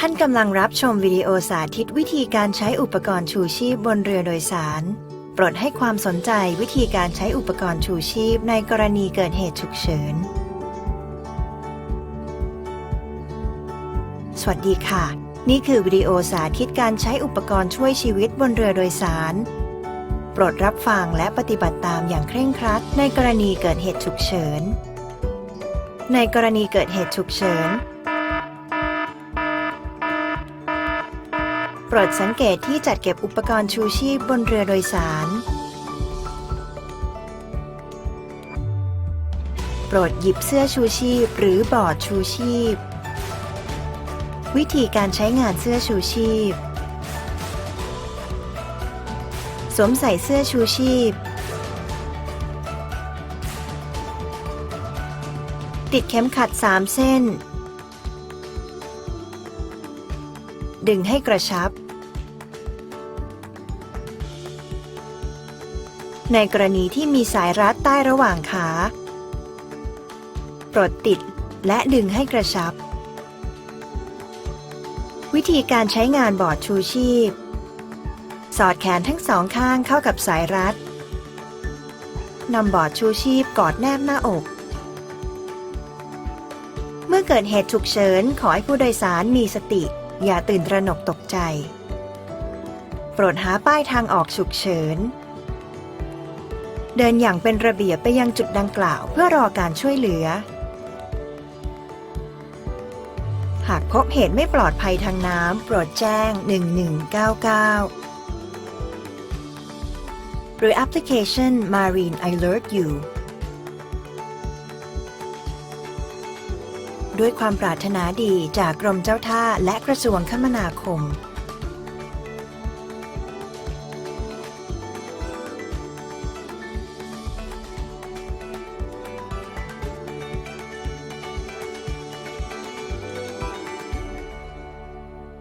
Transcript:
ท่านกำลังรับชมวิดีโอสาธิตวิธีการใช้อุปกรณ์ชูชีพบนเรือโดยสาร โปรดให้ความสนใจวิธีการใช้อุปกรณ์ชูชีพในกรณีเกิดเหตุฉุกเฉิน สวัสดีค่ะ นี่คือวิดีโอสาธิตการใช้อุปกรณ์ช่วยชีวิตบนเรือโดยสาร โปรดรับฟังและปฏิบัติตามอย่างเคร่งครัด ในกรณีเกิดเหตุฉุกเฉิน ในกรณีเกิดเหตุฉุกเฉิน โปรดสังเกตที่จัดเก็บอุปกรณ์ชูชีพบนเรือโดยสาร โปรดหยิบเสื้อชูชีพหรือบอร์ดชูชีพ วิธีการใช้งานเสื้อชูชีพ สวมใส่เสื้อชูชีพ ติดเข็มขัด 3 เส้น ดึงให้กระชับ ในกรณีที่มีสายรัดใต้ระหว่างขา ปลดติดและดึงให้กระชับ วิธีการใช้งานบอร์ดชูชีพ สอดแขนทั้งสองข้างเข้ากับสายรัดนำบอร์ดชูชีพกอดแนบหน้าอก เมื่อเกิดเหตุฉุกเฉินขอให้ผู้โดยสารมีสติ อย่าตื่นตระหนกตกใจ โปรดหาป้ายทางออกฉุกเฉิน เดินอย่างเป็นระเบียบไปยังจุดดังกล่าวเพื่อรอการช่วยเหลือ หากพบเหตุไม่ปลอดภัยทางน้ำโปรดแจ้ง 1199 หรือแอปพลิเคชัน Marine Alert You ด้วยความปรารถนาดีจากกรมเจ้าท่าและกระทรวงคมนาคม